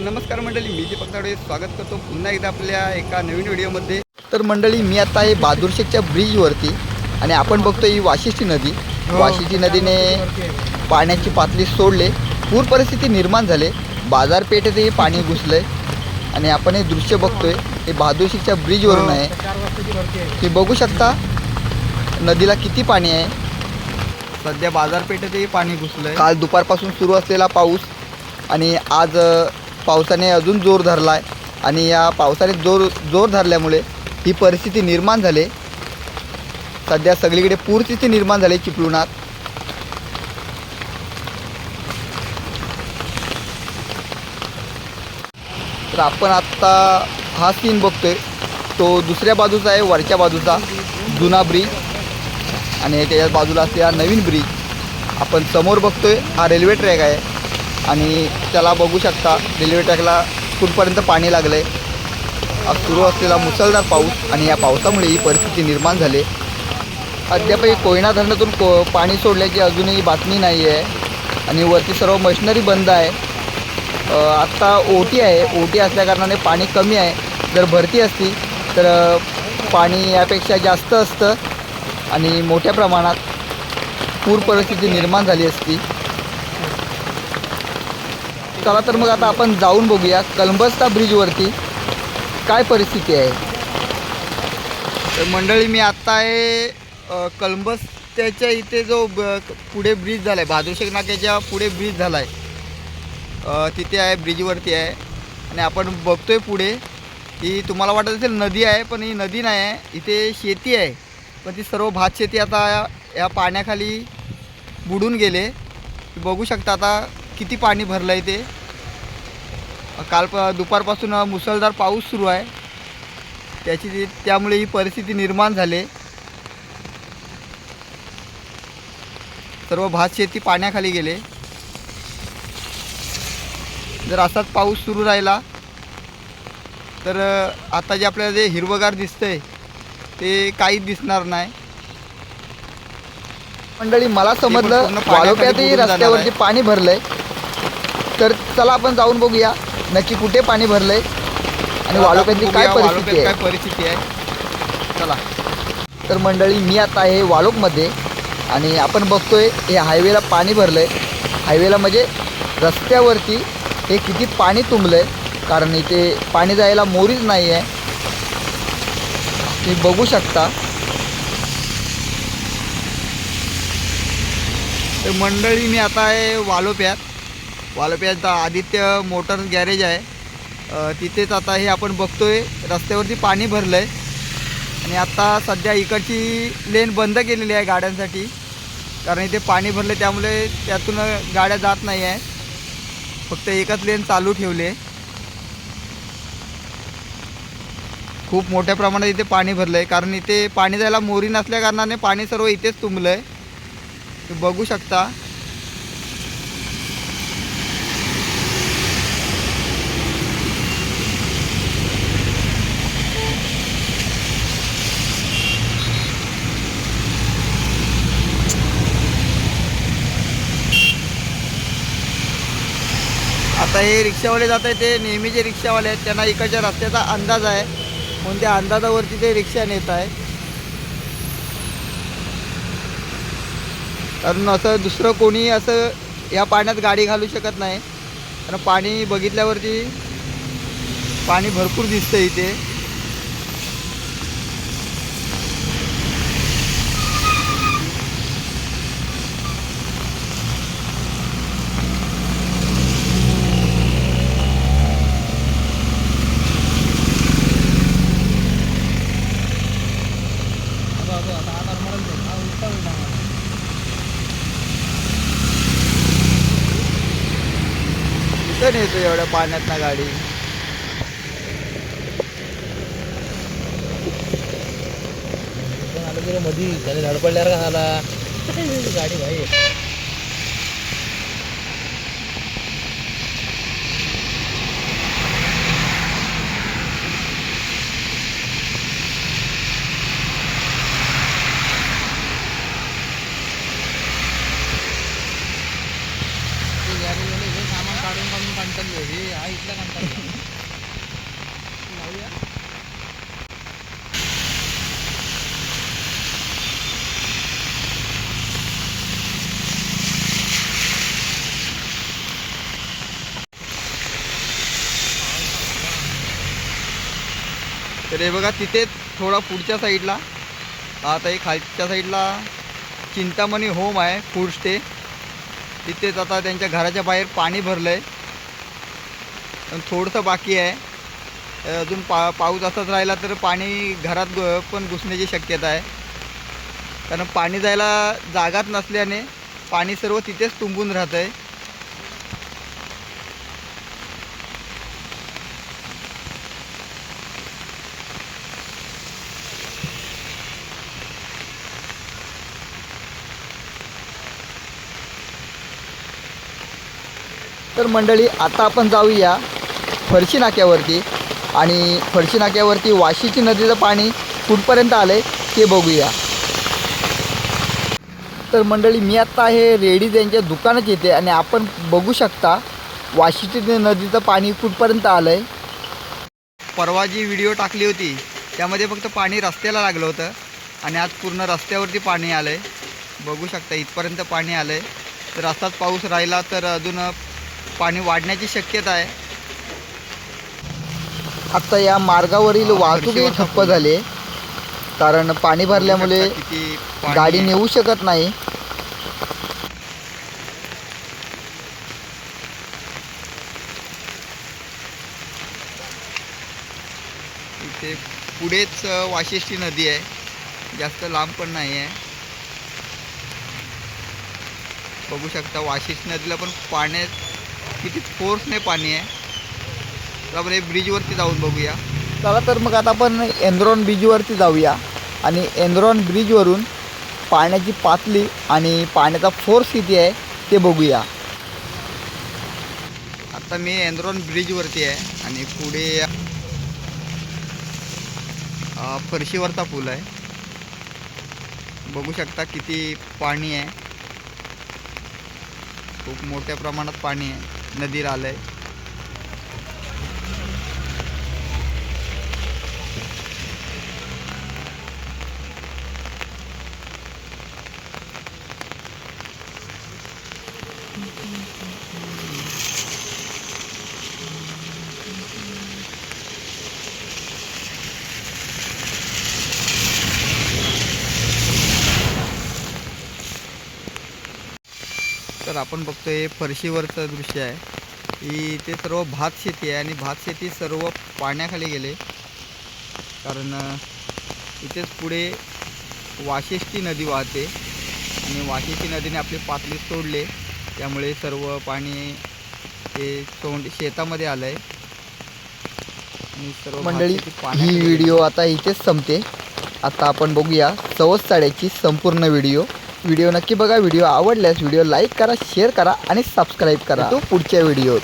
नमस्कार मंडळी मी दीपक ताडे स्वागत करतो पुन्हा एकदा आपल्या एका नवीन व्हिडिओमध्ये. तर मंडळी मी आता आहे बहादूरशेखच्या ब्रिजवरती आणि आपण बघतोय ही वाशिष्ठी नदी. वाशिष्ठी नदीने पाण्याची पातळी सोडले. पूर परिस्थिती निर्माण झाले. बाजारपेठेतही पाणी घुसलंय. आणि आपण हे दृश्य बघतोय हे बहादूरशेखच्या ब्रिजवरून आहे. हे बघू शकता नदीला किती पाणी आहे. सध्या बाजारपेठेतही पाणी घुसलंय. काल दुपारपासून सुरू असलेला पाऊस आणि आज पावसाने अजून जोर धरला आहे आणि या पावसाने जोर जोर धरल्यामुळे ही परिस्थिती निर्माण झाली. सध्या सगळीकडे पूरस्थिती निर्माण झाली चिपळुणात. तर आपण आत्ता हा सीन बघतोय. तो दुसऱ्या बाजूचा आहे वरच्या बाजूचा. जुना ब्रिज आणि त्याच्या बाजूला असलेला नवीन ब्रिज आपण समोर बघतोय हा रेल्वे ट्रॅक आहे. आणि त्याला बघू शकता रेल्वे ट्रॅकला कुठपर्यंत पाणी लागलं आहे आज सुरू असलेला मुसळधार पाऊस आणि या पावसामुळे ही परिस्थिती निर्माण झाली. अद्यापही कोयना धरणातून को पाणी सोडल्याची अजूनही बातमी नाही आहे आणि वरती सर्व मशिनरी बंद आहे. आत्ता ओटी आहे. ओटी असल्याकारणाने पाणी कमी आहे. जर भरती असती तर पाणी यापेक्षा जास्त असतं आणि मोठ्या प्रमाणात पूर परिस्थिती निर्माण झाली असती. चला तर मग आता आपण जाऊन बघूया कलंबस्ता ब्रिजवरती काय परिस्थिती आहे. तर मंडळी मी आत्ता आहे अ, कलंबस्त्याच्या इथे जो ब पुढे ब्रिज झाला आहे बहादूरशेख नाक्याच्या पुढे ब्रिज झाला आहे तिथे आहे ब्रिजवरती आहे. आणि आपण बघतोय पुढे ही तुम्हाला वाटत असेल नदी आहे पण ही नदी नाही आहे. इथे शेती आहे. पण ती सर्व भात शेती आता या पाण्याखाली बुडून गेले. बघू शकता आता किती पाणी भरलं आहे ते. काल प दुपारपासून मुसळधार पाऊस सुरू आहे. त्याची त्यामुळे ही परिस्थिती निर्माण झाली. सर्व भात शेती पाण्याखाली गेले. जर असाच पाऊस सुरू राहिला तर आता जे आपल्याला जे हिरवगार दिसतंय ते काहीच दिसणार नाही. मंडळी मला समजलं वाळोप्यातही रस्त्यावरती. पाणी भरलंय. तर चला आपण जाऊन बघूया. नक्की कुठे पाणी भरलंय आणि वाळोप्यातली काय परिस्थिती आहे? काय परिस्थिती आहे? चला. तर मंडळी मी आता आहे वाळूकमध्ये आणि आपण बघतोय हे हायवेला पाणी भरलं आहे हायवेला म्हणजे रस्त्यावरती हे किती पाणी तुंबलं आहे कारण इथे पाणी जायला मोरीच नाही आहे तुम्ही बघू शकता. तर मंडळी मी आता आहे वालोप्यात वालोप्यात आदित्य मोटर गॅरेज आहे. तिथेच आता हे आपण बघतोय. रस्त्यावरती पाणी भरलं आहे आणि आता सध्या इकडची लेन बंद केलेली आहे गाड्यांसाठी. कारण इथे पाणी भरले त्यामुळे त्यातून गाड्या जात नाही आहे. फक्त एकच लेन चालू ठेवली आहे. खूप मोठ्या प्रमाणात इथे पाणी भरलं आहे कारण इथे पाणी जायला मोरी नसल्या कारणाने पाणी सर्व इथेच तुंबलं आहे तुम्ही बघू शकता. आता हे रिक्षावाले जात आहे ते नेहमीचे रिक्षावाले आहेत त्यांना इकडच्या रस्त्याचा अंदाज आहे. म्हणून त्या अंदाजावरती ते रिक्षा नेत आहे कारण असं दुसरं कोणी असं या पाण्यात गाडी घालू शकत नाही. कारण पाणी बघितल्यावरती पाणी भरपूर दिसतं इथे. इथं नेतो एवढ्या पाण्यात ना गाडी मधी त्याने धडपडल्यावर का झाला? गाडी भाई तर हे बघा तिथेच थोडा पुढच्या साईडला आता हे खालच्या साईडला चिंतामणी होम आहे फूड स्टे. तिथेच आता त्यांच्या घराच्या बाहेर पाणी भरलं आहे पण थोडंसं बाकी आहे. अजून पा पाऊस असाच राहिला तर पाणी घरात पण घुसण्याची शक्यता आहे. कारण पाणी जायला जागाच नसल्याने पाणी सर्व तिथेच तुंबून राहतं आहे तर मंडळी आता आपण जाऊया फरशी नाक्यावरती. आणि फरशी नाक्यावरती वाशीची नदीचं पाणी कुठपर्यंत आलं आहे ते बघूया. तर मंडळी मी आत्ता हे रेडीज यांच्या दुकानात येते आणि आपण बघू शकता वाशीची नदीचं पाणी कुठपर्यंत आलं आहे परवा जी व्हिडिओ टाकली होती त्यामध्ये फक्त पाणी रस्त्याला लागलं होतं आणि आज पूर्ण रस्त्यावरती पाणी आलं आहे बघू शकता इथपर्यंत पाणी आलं आहे तर असाच पाऊस राहिला तर अजून पाणी वाढण्याची शक्यता आहे. आत्ता या मार्गावरील वाहतूकही फरशीवर ठप्प झाली कारण पाणी भरल्यामुळे गाडी. नेऊ शकत नाही. इथे पुढेच वाशिष्ठी नदी आहे. जास्त लांब पण नाही आहे. बघू शकता वाशिष्ठी नदीला पण पाण्यात किती फोर्सने पाणी आहे. तर आपण हे ब्रिजवरती जाऊन बघूया. चला तर मग आता आपण एनरॉन ब्रिजवरती जाऊया. आणि एनरॉन ब्रिजवरून पाण्याची पातळी आणि पाण्याचा फोर्स किती आहे ते बघूया. आता मी एनरॉन ब्रिजवरती आहे आणि पुढे फरशीवरचा पूल आहे. बघू शकता किती पाणी आहे. खूप मोठ्या प्रमाणात पाणी आहे. नदीला आलं आहे आपण बघतो हे फरशीवरचं दृश्य आहे. ही ते सर्व भात शेती आहे आणि भात शेती सर्व पाण्याखाली गेले. कारण इथेच पुढे वाशिष्ठी नदी वाहते आणि वाशिष्ठी नदीने आपले पातळी सोडले. त्यामुळे सर्व पाणी ते तोंड शेतामध्ये आलं आहे आणि सर्व मंडळी ही. व्हिडिओ आता इथेच संपते. आता आपण बघूया सवस साड्याची संपूर्ण व्हिडिओ. व्हिडिओ नक्की बघा. व्हिडिओ आवडल्यास व्हिडिओ लाईक करा शेअर करा आणि सबस्क्राईब करा. तो पुढच्या व्हिडिओत.